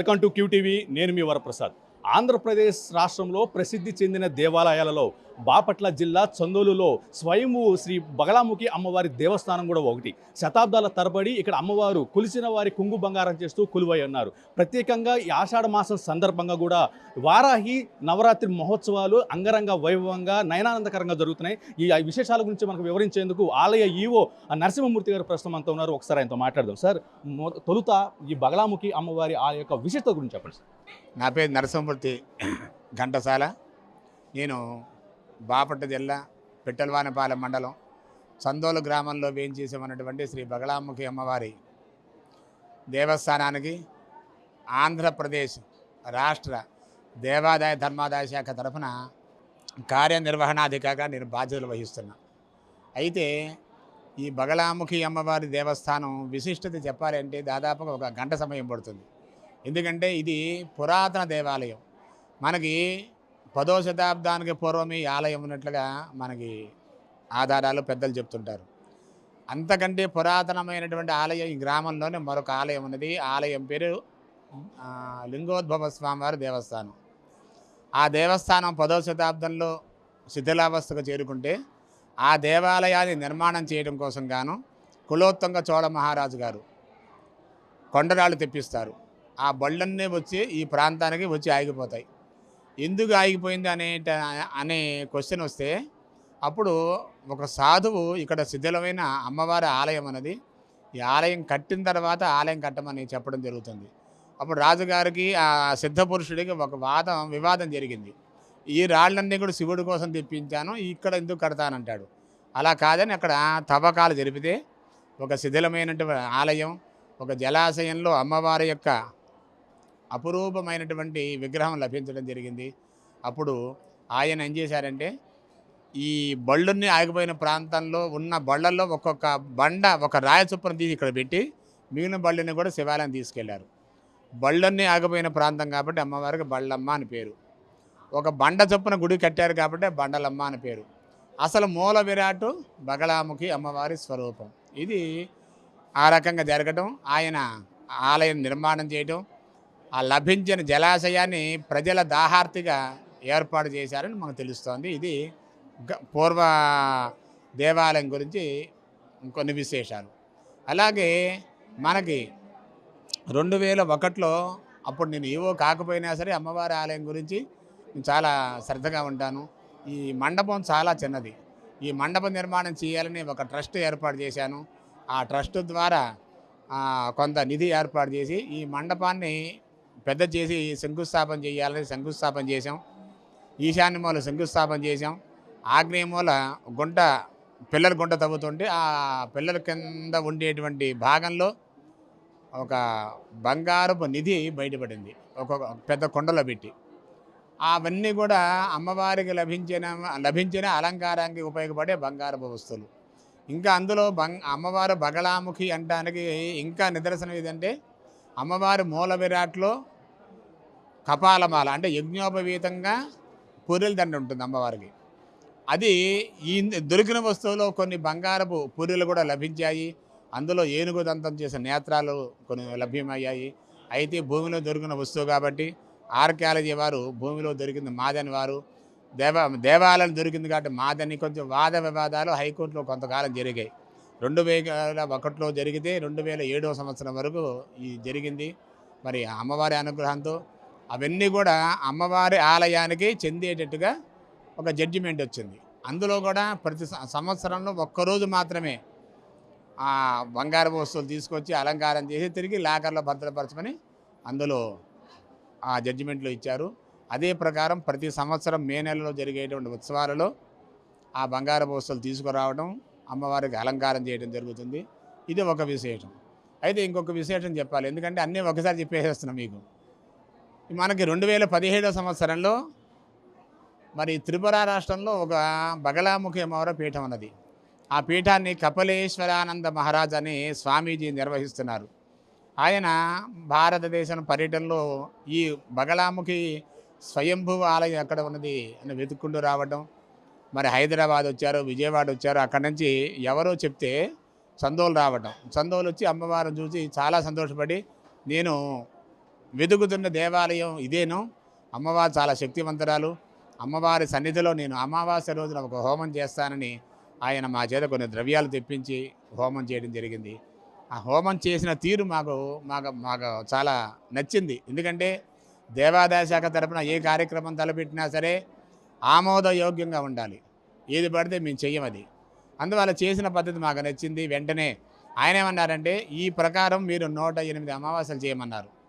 Welcome to QTV నేను మీ వరప్రసాద్. ఆంధ్రప్రదేశ్ రాష్ట్రంలో ప్రసిద్ధి చెందిన దేవాలయాలలో బాపట్ల జిల్లా చందోలులో స్వయంభూ శ్రీ బగలాముఖి అమ్మవారి దేవస్థానం కూడా ఒకటి. శతాబ్దాల తరబడి ఇక్కడ అమ్మవారు కులిసిన వారి కుంగు బంగారం చేస్తూ కొలువై ఉన్నారు. ప్రత్యేకంగా ఈ ఆషాఢ మాసం సందర్భంగా కూడా వారాహి నవరాత్రి మహోత్సవాలు అంగరంగ వైభవంగా నయనానందకరంగా జరుగుతున్నాయి. ఈ విశేషాల గురించి మనకు వివరించేందుకు ఆలయ ఈవో నరసింహమూర్తి గారు ప్రస్తుతం అంతా ఉన్నారు. ఒకసారి ఆయనతో మాట్లాడదాం. సార్ తొలుత ఈ బగలాముఖి అమ్మవారి ఆ యొక్క విశిష్టత గురించి చెప్పండి సార్. నా పేరు నరసింహ నరసింహమూర్తి ఘంటసాల. నేను బాపట్ల జిల్లా పిట్టలవానపాలెం మండలం చందోలు గ్రామంలో వేయించేసేమన్నటువంటి శ్రీ బగళాముఖి అమ్మవారి దేవస్థానానికి ఆంధ్రప్రదేశ్ రాష్ట్ర దేవాదాయ ధర్మాదాయ శాఖ తరఫున కార్యనిర్వహణాధికారిగా నేను బాధ్యతలు వహిస్తున్నా. అయితే ఈ బగళాముఖి అమ్మవారి దేవస్థానం విశిష్టత చెప్పాలంటే దాదాపుగా ఒక గంట సమయం పడుతుంది. ఎందుకంటే ఇది పురాతన దేవాలయం. మనకి పదో శతాబ్దానికి పూర్వం ఈ ఆలయం ఉన్నట్లుగా మనకి ఆధారాలు పెద్దలు చెప్తుంటారు. అంతకంటే పురాతనమైనటువంటి ఆలయం ఈ గ్రామంలోనే మరొక ఆలయం ఉన్నది. ఆలయం పేరు లింగోద్భవ స్వామివారి దేవస్థానం. ఆ దేవస్థానం పదో శతాబ్దంలో శిథిలావస్థకు చేరుకుంటే ఆ దేవాలయాన్ని నిర్మాణం చేయడం కోసం గాను కులోత్తంగ చోళ మహారాజు గారు కొండరాళ్ళు తెప్పిస్తారు. ఆ బళ్ళన్నీ వచ్చి ఈ ప్రాంతానికి వచ్చి ఆగిపోతాయి. ఎందుకు ఆగిపోయింది అనే అనే క్వశ్చన్ వస్తే అప్పుడు ఒక సాధువు ఇక్కడ శిథిలమైన అమ్మవారి ఆలయం అనేది ఈ ఆలయం కట్టిన తర్వాత ఆలయం కట్టమని చెప్పడం జరుగుతుంది. అప్పుడు రాజుగారికి ఆ సిద్ధ పురుషుడికి ఒక వాదం వివాదం జరిగింది. ఈ రాళ్ళన్నీ కూడా శివుడి కోసం తెప్పించాను ఇక్కడ ఎందుకు కడతానంటాడు. అలా కాదని అక్కడ తవ్వకాలు జరిపితే ఒక శిథిలమైనటువంటి ఆలయం ఒక జలాశయంలో అమ్మవారి యొక్క అపురూపమైనటువంటి విగ్రహం లభించడం జరిగింది. అప్పుడు ఆయన ఏం చేశారంటే ఈ బళ్ళుని ఆగిపోయిన ప్రాంతంలో ఉన్న బళ్ళల్లో ఒక్కొక్క బండ ఒక రాయ చొప్పున తీసి ఇక్కడ పెట్టి మిగిలిన బళ్ళని కూడా శివాలయం తీసుకెళ్ళారు. బళ్ళన్నీ ఆగిపోయిన ప్రాంతం కాబట్టి అమ్మవారికి బళ్ళమ్మ అని పేరు. ఒక బండ చొప్పున గుడి కట్టారు కాబట్టి బండలమ్మ అని పేరు. అసలు మూల విరాటు బగళాముఖి అమ్మవారి స్వరూపం. ఇది ఆ రకంగా జరగటం ఆయన ఆలయం నిర్మాణం చేయటం ఆ లభించిన జలాశయాన్ని ప్రజల దాహార్తిగా ఏర్పాటు చేశారని మనకు తెలుస్తోంది. ఇది పూర్వ దేవాలయం గురించి కొన్ని విశేషాలు. అలాగే మనకి రెండు వేల ఒకటిలో అప్పుడు నేను ఏవో కాకపోయినా సరే అమ్మవారి ఆలయం గురించి నేను చాలా శ్రద్ధగా ఉంటాను. ఈ మండపం చాలా చిన్నది. ఈ మండపం నిర్మాణం చేయాలని ఒక ట్రస్ట్ ఏర్పాటు చేశాను. ఆ ట్రస్ట్ ద్వారా కొంత నిధి ఏర్పాటు చేసి ఈ మండపాన్ని పెద్ద చేసి శంకుస్థాపన చేయాలని శంకుస్థాపన చేసాం ఈశాన్య మూల శంకుస్థాపన చేసాం ఆగ్నేయ మూల గుంట పిల్లల గుంట తవ్వుతుంటే ఆ పిల్లల కింద ఉండేటువంటి భాగంలో ఒక బంగారపు నిధి బయటపడింది. ఒక పెద్ద కొండలో పెట్టి. అవన్నీ కూడా అమ్మవారికి లభించిన లభించిన అలంకారానికి ఉపయోగపడే బంగారపు వస్తువులు. ఇంకా అందులో బంగ్ అమ్మవారు బగళాముఖి అనడానికి ఇంకా నిదర్శనం ఏదంటే అమ్మవారి మూల విరాట్లో కపాలమాల అంటే యజ్ఞోపవీతంగా పూరెల దండ ఉంటుంది అమ్మవారికి. అది ఈ దొరికిన వస్తువులో కొన్ని బంగారపు పూరెలు కూడా లభించాయి. అందులో ఏనుగు దంతం చేసిన నేత్రాలు కొన్ని లభ్యమయ్యాయి. అయితే భూమిలో దొరికిన వస్తువు కాబట్టి ఆర్కియాలజీ వారు భూమిలో దొరికింది మాదని వారు. దేవ దేవాలయం దొరికింది కాబట్టి మాదని కొంచెం వాద వివాదాలు హైకోర్టులో కొంతకాలం జరిగాయి. రెండు వేల ఒకటిలో జరిగితే రెండు వేల ఏడవ సంవత్సరం వరకు ఇది జరిగింది. మరి అమ్మవారి అనుగ్రహంతో అవన్నీ కూడా అమ్మవారి ఆలయానికి చెందేటట్టుగా ఒక జడ్జిమెంట్ వచ్చింది. అందులో కూడా ప్రతి సంవత్సరంలో ఒక్కరోజు మాత్రమే ఆ బంగారు వస్తువులు తీసుకొచ్చి అలంకారం చేసి తిరిగి లాకర్లో భద్రపరచమని అందులో ఆ జడ్జిమెంట్లో ఇచ్చారు. అదే ప్రకారం ప్రతి సంవత్సరం మే నెలలో జరిగేటువంటి ఉత్సవాలలో ఆ బంగారు వస్తువులు తీసుకురావడం అమ్మవారికి అలంకారం చేయడం జరుగుతుంది. ఇది ఒక విశేషం. అయితే ఇంకొక విశేషం చెప్పాలి. ఎందుకంటే అన్నీ ఒకసారి చెప్పేసేస్తున్నాం మీకు. మనకి రెండు వేల పదిహేడవ సంవత్సరంలో మరి త్రిపుర రాష్ట్రంలో ఒక బగలాముఖి అమ్మవారి పీఠం ఉన్నది ఆ పీఠాన్ని కపలేశ్వరానంద మహారాజ్ అని స్వామీజీ నిర్వహిస్తున్నారు. ఆయన భారతదేశం పర్యటనలో ఈ బగలాముఖి స్వయంభూ ఆలయం ఎక్కడ ఉన్నది అని వెతుక్కుంటూ రావడం మరి హైదరాబాద్ వచ్చారు విజయవాడ వచ్చారు అక్కడి నుంచి ఎవరో చెప్తే చందోలు రావడం చందోలు వచ్చి అమ్మవారిని చూసి చాలా సంతోషపడి నేను వెదుగుతున్న దేవాలయం ఇదేను. అమ్మవారు చాలా శక్తివంతురాలు. అమ్మవారి సన్నిధిలో నేను అమావాస్య రోజున ఒక హోమం చేస్తానని ఆయన మా చేత కొన్ని ద్రవ్యాలు తెప్పించి హోమం చేయడం జరిగింది. ఆ హోమం చేసిన తీరు మాకు మాకు మాకు చాలా నచ్చింది. ఎందుకంటే దేవాదాయ శాఖ తరపున ఏ కార్యక్రమం తలపెట్టినా సరే ఆమోదయోగ్యంగా ఉండాలి. ఏది పడితే మేము చెయ్యమది అందువల్ల చేసిన పద్ధతి మాకు నచ్చింది. వెంటనే ఆయన ఏమన్నారంటే ఈ ప్రకారం మీరు నూట ఎనిమిది అమావాస్యలు చేయమన్నారు.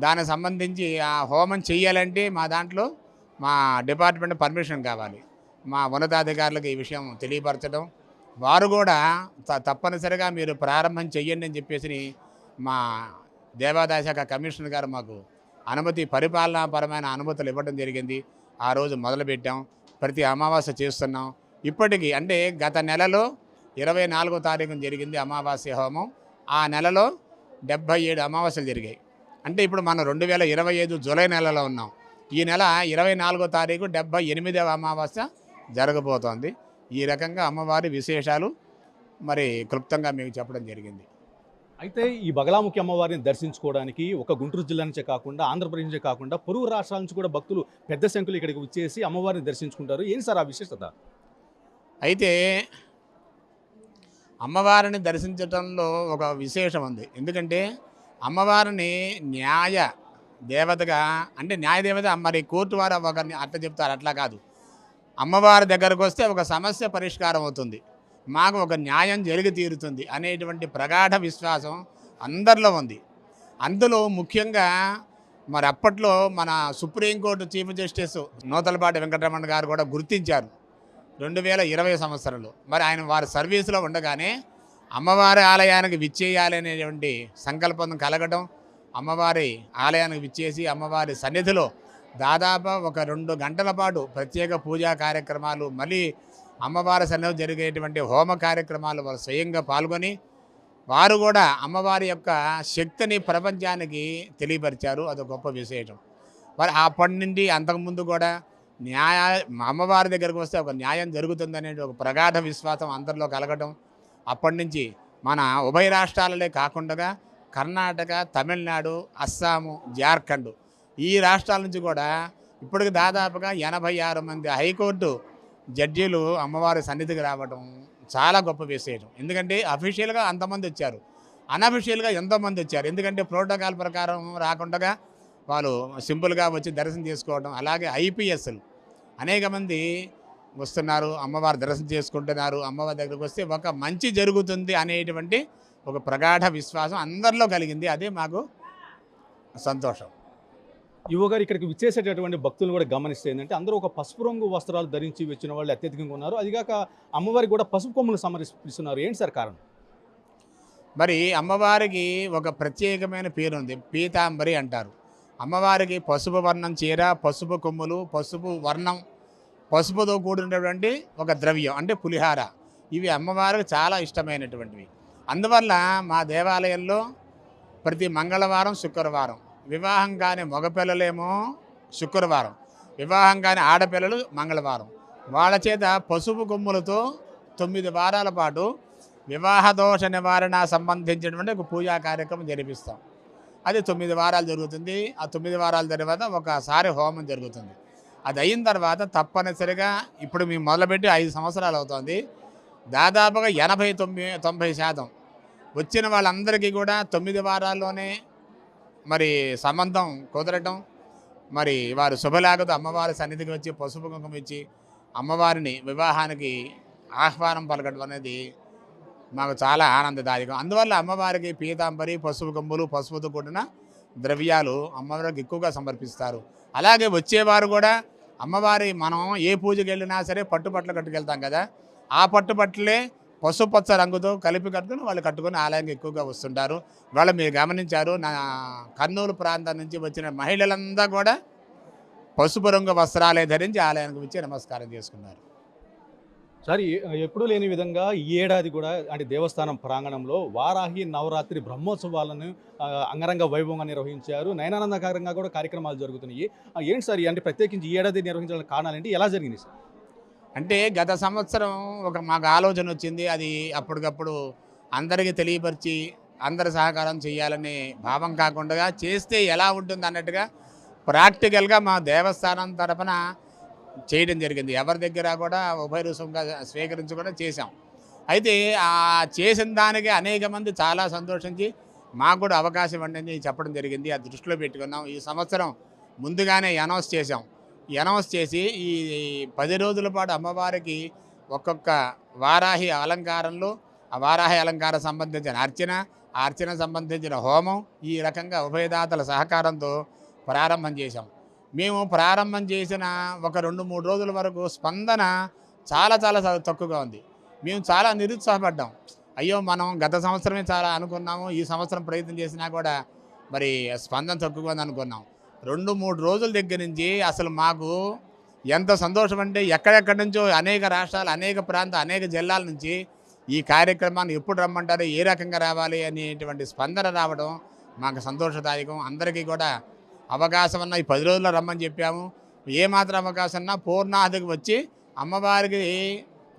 దానికి సంబంధించి ఆ హోమం చెయ్యాలంటే మా దాంట్లో మా డిపార్ట్మెంట్ పర్మిషన్ కావాలి. మా ఉన్నతాధికారులకు ఈ విషయం తెలియపరచడం. వారు కూడా త- తప్పనిసరిగా మీరు ప్రారంభం చెయ్యండి అని చెప్పేసి మా దేవాదాయ శాఖ కమిషనర్ గారు మాకు అనుమతి పరిపాలనాపరమైన అనుమతులు ఇవ్వడం జరిగింది. ఆ రోజు మొదలుపెట్టాం. ప్రతి అమావాస్య చేస్తున్నాం. ఇప్పటికీ అంటే గత నెలలో ఇరవై నాలుగో తారీఖున జరిగింది అమావాస్య హోమం. ఆ నెలలో డెబ్భై ఏడు అమావాస్యలు జరిగాయి. అంటే ఇప్పుడు మనం రెండు వేల ఇరవై ఐదు జూలై నెలలో ఉన్నాం. ఈ నెల ఇరవై నాలుగో తారీఖు డెబ్భై ఎనిమిదవ అమావాస్య జరగబోతోంది. ఈ రకంగా అమ్మవారి విశేషాలు మరి క్లుప్తంగా మీకు చెప్పడం జరిగింది. అయితే ఈ బగలాముఖి అమ్మవారిని దర్శించుకోవడానికి ఒక గుంటూరు జిల్లా నుంచే కాకుండా ఆంధ్రప్రదేశ్ నుంచే కాకుండా పొరుగు రాష్ట్రాల నుంచి కూడా భక్తులు పెద్ద సంఖ్యలో ఇక్కడికి వచ్చేసి అమ్మవారిని దర్శించుకుంటారు. ఏంటి సార్ ఆ విశేషత? అయితే అమ్మవారిని దర్శించటంలో ఒక విశేషం ఉంది. ఎందుకంటే అమ్మవారిని న్యాయ దేవతగా అంటే న్యాయ దేవత మరి కోర్టు వారు ఒకరిని అట్లా చెప్తారు అట్లా కాదు. అమ్మవారి దగ్గరకు వస్తే ఒక సమస్య పరిష్కారం అవుతుంది. మాకు ఒక న్యాయం జరిగి తీరుతుంది అనేటువంటి ప్రగాఢ విశ్వాసం అందరిలో ఉంది. అందులో ముఖ్యంగా మరి అప్పట్లో మన supreme court chief justice Nuthalapati Venkataramana గారు కూడా గుర్తించారు. రెండు వేల ఇరవై సంవత్సరంలో. మరి ఆయన వారి సర్వీసులో ఉండగానే అమ్మవారి ఆలయానికి విచ్చేయాలి అనేటువంటి సంకల్పం కలగడం అమ్మవారి ఆలయానికి విచ్చేసి అమ్మవారి సన్నిధిలో దాదాపు ఒక రెండు గంటల పాటు ప్రత్యేక పూజా కార్యక్రమాలు మళ్ళీ అమ్మవారి సన్నిధిలో జరిగేటువంటి హోమ కార్యక్రమాలు వారు స్వయంగా పాల్గొని వారు కూడా అమ్మవారి యొక్క శక్తిని ప్రపంచానికి తెలియపరిచారు. అది గొప్ప విశేషం. మరి అప్పటి నుండి అంతకుముందు కూడా న్యాయ అమ్మవారి దగ్గరకు వస్తే ఒక న్యాయం జరుగుతుందనే ఒక ప్రగాఢ విశ్వాసం అందరిలో కలగటం అప్పటి నుంచి మన ఉభయ రాష్ట్రాలనే కాకుండా కర్ణాటక తమిళనాడు అస్సాము జార్ఖండ్ ఈ రాష్ట్రాల నుంచి కూడా ఇప్పటికి దాదాపుగా ఎనభై ఆరు మంది హైకోర్టు జడ్జీలు అమ్మవారి సన్నిధికి రావడం చాలా గొప్ప విశేషం. ఎందుకంటే అఫీషియల్గా అంతమంది వచ్చారు. అన్అఫీషియల్గా ఎంతోమంది వచ్చారు. ఎందుకంటే ప్రోటోకాల్ ప్రకారం రాకుండా వాళ్ళు సింపుల్గా వచ్చి దర్శనం చేసుకోవడం అలాగే ఐపీఎస్లు అనేక మంది వస్తున్నారు అమ్మవారి దర్శనం చేసుకుంటున్నారు అమ్మవారి దగ్గరికి వస్తే ఒక మంచి జరుగుతుంది అనేటువంటి ఒక ప్రగాఢ విశ్వాసం అందరిలో కలిగింది. అదే మాకు సంతోషం. యువ గారు ఇక్కడికి విచ్చేసేటటువంటి భక్తులు కూడా గమనిస్తే ఏంటంటే అందరూ ఒక పసుపు రంగు వస్త్రాలు ధరించి వచ్చిన వాళ్ళు అత్యధికంగా ఉన్నారు. అదిగాక అమ్మవారికి కూడా పసుపు కొమ్ములు సమర్పిస్తున్నారు. ఏంటి సార్ కారణం? మరి అమ్మవారికి ఒక ప్రత్యేకమైన పేరు ఉంది పీతాంబరి అంటారు. అమ్మవారికి పసుపు వర్ణం చీర పసుపు కొమ్ములు పసుపు వర్ణం పసుపుతో కూడినటువంటి ఒక ద్రవ్యం అంటే పులిహార. ఇవి అమ్మవారికి చాలా ఇష్టమైనటువంటివి. అందువల్ల మా దేవాలయంలో ప్రతి మంగళవారం శుక్రవారం వివాహం కాని మగపిల్లలేమో శుక్రవారం వివాహం కాని ఆడపిల్లలు మంగళవారం. వాళ్ళ చేత పసుపు కొమ్ములతో తొమ్మిది వారాల పాటు వివాహ దోష నివారణ సంబంధించినటువంటి ఒక పూజా కార్యక్రమం జరిపిస్తాం. అది తొమ్మిది వారాలు జరుగుతుంది. ఆ తొమ్మిది వారాల తర్వాత ఒకసారి హోమం జరుగుతుంది. అది అయిన తర్వాత తప్పనిసరిగా ఇప్పుడు మేము మొదలుపెట్టి ఐదు సంవత్సరాలు అవుతుంది. దాదాపుగా ఎనభై తొమ్మిది తొంభై శాతం. వచ్చిన వాళ్ళందరికీ కూడా తొమ్మిది వారాల్లోనే మరి సంబంధం కుదరటం మరి వారు శుభలాగతో అమ్మవారి సన్నిధికి వచ్చి పసుపు కుంకుమ ఇచ్చి అమ్మవారిని వివాహానికి ఆహ్వానం పలకడం అనేది మాకు చాలా ఆనందదాయకం. అందువల్ల అమ్మవారికి పీతాంబరి పసుపు కొమ్ములు పసుపుతో కూడిన ద్రవ్యాలు అమ్మవారికి ఎక్కువగా సమర్పిస్తారు. అలాగే వచ్చేవారు కూడా అమ్మవారి మనం ఏ పూజకి వెళ్ళినా సరే పట్టుబట్టలు కట్టుకెళ్తాం కదా. ఆ పట్టుబట్టలే పసుపచ్చ రంగుతో కలిపి కట్టుకుని వాళ్ళు కట్టుకొని ఆలయానికి ఎక్కువగా వస్తుంటారు. వాళ్ళు మీరు గమనించారు నా కర్నూలు ప్రాంతం నుంచి వచ్చిన మహిళలంతా కూడా పసుపు రంగు వస్త్రాలే ధరించి ఆలయానికి వచ్చి నమస్కారం చేసుకున్నారు. సార్ ఎప్పుడూ లేని విధంగా ఈ ఏడాది కూడా అంటే దేవస్థానం ప్రాంగణంలో వారాహి నవరాత్రి బ్రహ్మోత్సవాలను అంగరంగ వైభవంగా నిర్వహించారు. నయనానందకరంగా కూడా కార్యక్రమాలు జరుగుతున్నాయి. ఏంటి సార్ అంటే ప్రత్యేకించి ఈ ఏడాది నిర్వహించాలని కారణాలు ఏంటి ఎలా జరిగింది సార్? అంటే గత సంవత్సరం ఒక మాకు ఆలోచన వచ్చింది. అది అప్పటికప్పుడు అందరికీ తెలియపరిచి అందరి సహకారం చేయాలనే భావం కాకుండా చేస్తే ఎలా ఉంటుంది అన్నట్టుగా ప్రాక్టికల్గా మా దేవస్థానం తరపున చేయడం జరిగింది. ఎవరి దగ్గర కూడా ఉభయ రుసుముగా స్వీకరించి కూడా చేశాం. అయితే ఆ చేసిన దానికి అనేక మంది చాలా సంతోషించి మాకు కూడా అవకాశం ఇవ్వండి చెప్పడం జరిగింది. ఆ దృష్టిలో పెట్టుకున్నాం. ఈ సంవత్సరం ముందుగానే అనౌన్స్ చేశాం. అనౌన్స్ చేసి ఈ పది రోజుల పాటు అమ్మవారికి ఒక్కొక్క వారాహి అలంకారంలో ఆ వారాహి అలంకారం సంబంధించిన అర్చన ఆ అర్చన సంబంధించిన హోమం ఈ రకంగా ఉభయదాతల సహకారంతో ప్రారంభం చేశాం. మేము ప్రారంభం చేసిన ఒక రెండు మూడు రోజుల వరకు స్పందన చాలా చాలా తక్కువగా ఉంది. మేము చాలా నిరుత్సాహపడ్డాం. అయ్యో మనం గత సంవత్సరమే చాలా అనుకున్నాము ఈ సంవత్సరం ప్రయత్నం చేసినా కూడా మరి స్పందన తక్కువగా ఉంది అనుకున్నాం. రెండు మూడు రోజుల దగ్గర నుంచి అసలు మాకు ఎంత సంతోషం అంటే ఎక్కడెక్కడి నుంచో అనేక రాష్ట్రాలు అనేక ప్రాంత అనేక జిల్లాల నుంచి ఈ కార్యక్రమాన్ని ఎప్పుడు రమ్మంటారు ఏ రకంగా రావాలి అనేటువంటి స్పందన రావడం మాకు సంతోషదాయకం. అందరికీ కూడా అవకాశం అన్న ఈ పది రోజుల్లో రమ్మని చెప్పాము. ఏ మాత్రం అవకాశం అన్నా పూర్ణాహతికి వచ్చి అమ్మవారికి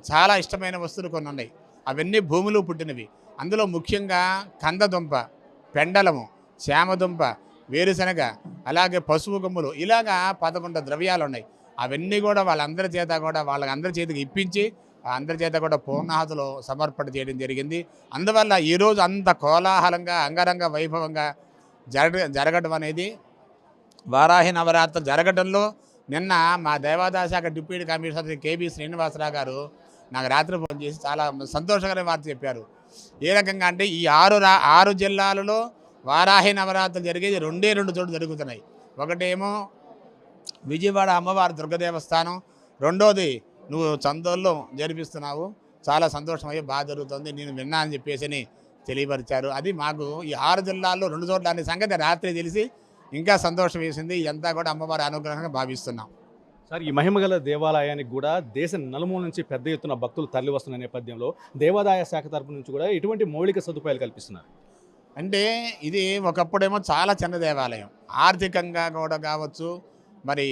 చాలా ఇష్టమైన వస్తువులు కొన్ని ఉన్నాయి. అవన్నీ భూమిలో పుట్టినవి. అందులో ముఖ్యంగా కందదుంప పెండలము శ్యామదుంప వేరుశనగ అలాగే పసుపు కొమ్ములు ఇలాగా పదకొండు ద్రవ్యాలు ఉన్నాయి. అవన్నీ కూడా వాళ్ళందరి చేత కూడా వాళ్ళందరి చేతికి ఇప్పించి ఆ అందరి చేత కూడా పూర్ణాహతులు సమర్పణ చేయడం జరిగింది. అందువల్ల ఈరోజు అంత కోలాహలంగా అంగరంగ వైభవంగా జరగ జరగడం అనేది వారాహి నవరాత్రులు జరగడంలో నిన్న మా దేవాదాయ శాఖ డిప్యూటీ కమిషనర్ కేబీ శ్రీనివాసరావు గారు నాకు రాత్రి ఫోన్ చేసి చాలా సంతోషకరమైన వార్త చెప్పారు. ఏ రకంగా అంటే ఈ ఆరు రా ఆరు జిల్లాలలో వారాహి నవరాత్రులు జరిగేది రెండే రెండు చోట్ల జరుగుతున్నాయి. ఒకటేమో విజయవాడ అమ్మవారి దుర్గదేవస్థానం రెండోది నువ్వు చందోల్లో జరిపిస్తున్నావు. చాలా సంతోషం అయ్యి బాగా జరుగుతుంది నేను విన్నా అని చెప్పేసి అని తెలియపరిచారు. అది మాకు ఈ ఆరు జిల్లాల్లో రెండు చోట్ల అనే సంగతి రాత్రి తెలిసి ఇంకా సంతోషం వేసింది. ఇదంతా కూడా అమ్మవారి అనుగ్రహంగా భావిస్తున్నాం. సార్ ఈ మహిమగల దేవాలయానికి కూడా దేశ నలుమూల నుంచి పెద్ద ఎత్తున భక్తులు తరలి వస్తున్న నేపథ్యంలో దేవాదాయ శాఖ తరపు నుంచి కూడా ఎటువంటి మౌలిక సదుపాయాలు కల్పిస్తున్నారు. అంటే ఇది ఒకప్పుడేమో చాలా చిన్న దేవాలయం. ఆర్థికంగా కూడా కావచ్చు మరి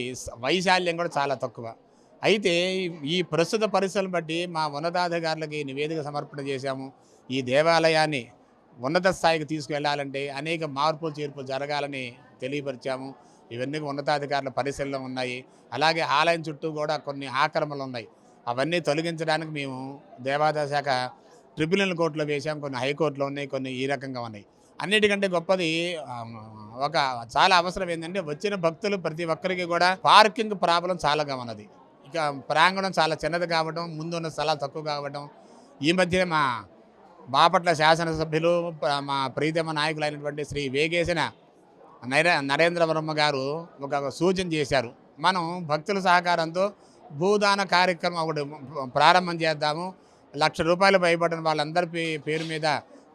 వైశాల్యం కూడా చాలా తక్కువ. అయితే ఈ ప్రస్తుత పరిస్థితులను బట్టి మా ఉన్నతాధికారులకి నివేదిక సమర్పణ చేశాము. ఈ దేవాలయాన్ని ఉన్నత స్థాయికి తీసుకువెళ్ళాలంటే అనేక మార్పులు చేర్పులు జరగాలని తెలియపరిచాము. ఇవన్నీ ఉన్నతాధికారుల పరిశీలన ఉన్నాయి. అలాగే ఆలయం చుట్టూ కూడా కొన్ని ఆక్రమణలు ఉన్నాయి. అవన్నీ తొలగించడానికి మేము దేవాదాయ శాఖ ట్రిబ్యునల్ కోర్టులో వేసాం కొన్ని హైకోర్టులో ఉన్నాయి కొన్ని ఈ రకంగా ఉన్నాయి. అన్నిటికంటే గొప్పది ఒక చాలా అవసరం ఏంటంటే వచ్చిన భక్తులు ప్రతి ఒక్కరికి కూడా పార్కింగ్ ప్రాబ్లం చాలాగా ఉన్నది ఇక ప్రాంగణం చాలా చిన్నది కావడం ముందున్న స్థలాలు తక్కువ కావడం ఈ మధ్య మా బాపట్ల శాసనసభ్యులు మా ప్రీతమ నాయకులైనటువంటి శ్రీ వేగేసిన నరే నరేంద్ర వర్మ గారు ఒక సూచన చేశారు. మనం భక్తుల సహకారంతో భూదాన కార్యక్రమం ఒకటి ప్రారంభం చేద్దాము. లక్ష రూపాయలు భయపడిన వాళ్ళందరి పే- పేరు మీద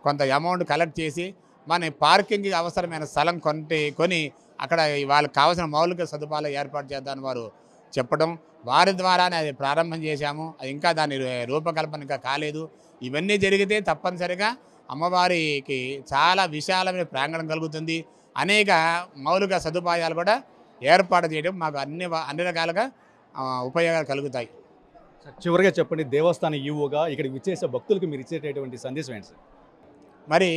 కొంత అమౌంట్ కలెక్ట్ చేసి మన పార్కింగ్కి అవసరమైన స్థలం కొంటే కొని అక్కడ వాళ్ళకి కావాల్సిన మౌలిక సదుపాయాలు ఏర్పాటు చేద్దామని వారు చెప్పడం. వారి ద్వారానే అది ప్రారంభం చేశాము. అది ఇంకా దాని రూపకల్పన ఇంకా కాలేదు. ఇవన్నీ జరిగితే తప్పనిసరిగా అమ్మవారికి చాలా విశాలమైన ప్రాంగణం కలుగుతుంది. అనేక మౌలిక సదుపాయాలు కూడా ఏర్పాటు చేయడం మాకు అన్ని అన్ని రకాలుగా ఉపయోగాలు కలుగుతాయి. చివరిగా చెప్పండి దేవస్థాన ఈవోగా ఇక్కడ విచ్చేసే భక్తులకు మీరు ఇచ్చేటటువంటి సందేశం ఏంటి సార్? మరి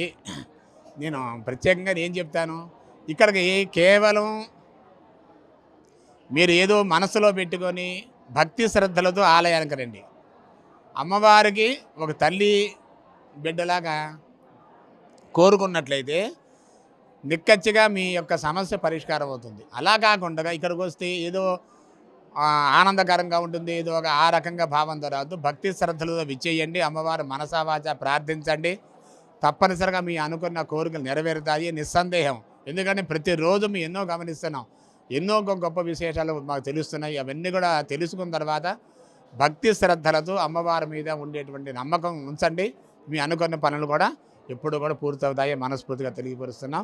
నేను ప్రత్యేకంగా ఏం చెప్తాను ఇక్కడికి కేవలం మీరు ఏదో మనసులో పెట్టుకొని భక్తి శ్రద్ధలతో ఆలయానికి రండి. అమ్మవారికి ఒక తల్లి బిడ్డలాగా కోరుకున్నట్లయితే నిక్కచ్చిగా మీ యొక్క సమస్య పరిష్కారం అవుతుంది. అలా కాకుండా ఇక్కడికి వస్తే ఏదో ఆనందకరంగా ఉంటుంది ఏదో ఒక ఆ రకంగా భావం దొరకదు భక్తి శ్రద్ధలతో విచ్చేయండి అమ్మవారు మనసావాచ ప్రార్థించండి. తప్పనిసరిగా మీ అనుకున్న కోరికలు నెరవేరుతాయి నిస్సందేహం. ఎందుకంటే ప్రతిరోజు మేము ఎన్నో గమనిస్తున్నాం ఎన్నో గొప్ప విశేషాలు మాకు తెలుస్తున్నాయి అవన్నీ కూడా తెలుసుకున్న తర్వాత భక్తి శ్రద్ధలతో అమ్మవారి మీద ఉండేటువంటి నమ్మకం ఉంచండి. మీ అనుకున్న పనులు కూడా ఎప్పుడు కూడా పూర్తవుతాయి మనస్ఫూర్తిగా తెలియపరుస్తున్నాం.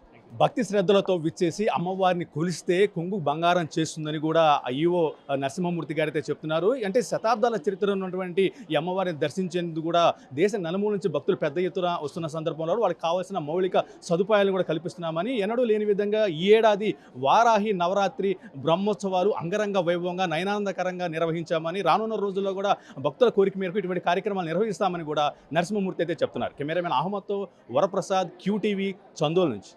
భక్తి శ్రద్ధలతో విచ్చేసి అమ్మవారిని కొలిస్తే కొంగు బంగారం చేస్తుందని కూడా అయ్యో నరసింహమూర్తి గారైతే చెప్తున్నారు. అంటే శతాబ్దాల చరిత్ర ఉన్నటువంటి ఈ అమ్మవారిని దర్శించేందుకు కూడా దేశ నలుమూల నుంచి భక్తులు పెద్ద ఎత్తున వస్తున్న సందర్భంలో వాళ్ళకి కావాల్సిన మౌలిక సదుపాయాలు కూడా కల్పిస్తున్నామని ఎన్నడూ లేని విధంగా ఈ ఏడాది వారాహి నవరాత్రి బ్రహ్మోత్సవాలు అంగరంగ వైభవంగా నయనానందకరంగా నిర్వహించామని రానున్న రోజుల్లో కూడా భక్తుల కోరిక మేరకు ఇటువంటి కార్యక్రమాలు నిర్వహిస్తామని కూడా నరసింహమూర్తి అయితే చెప్తున్నారు. కెమెరామెన్ అహ్మద్తో వరప్రసాద్ క్యూటీవీ చందోల్ నుంచి.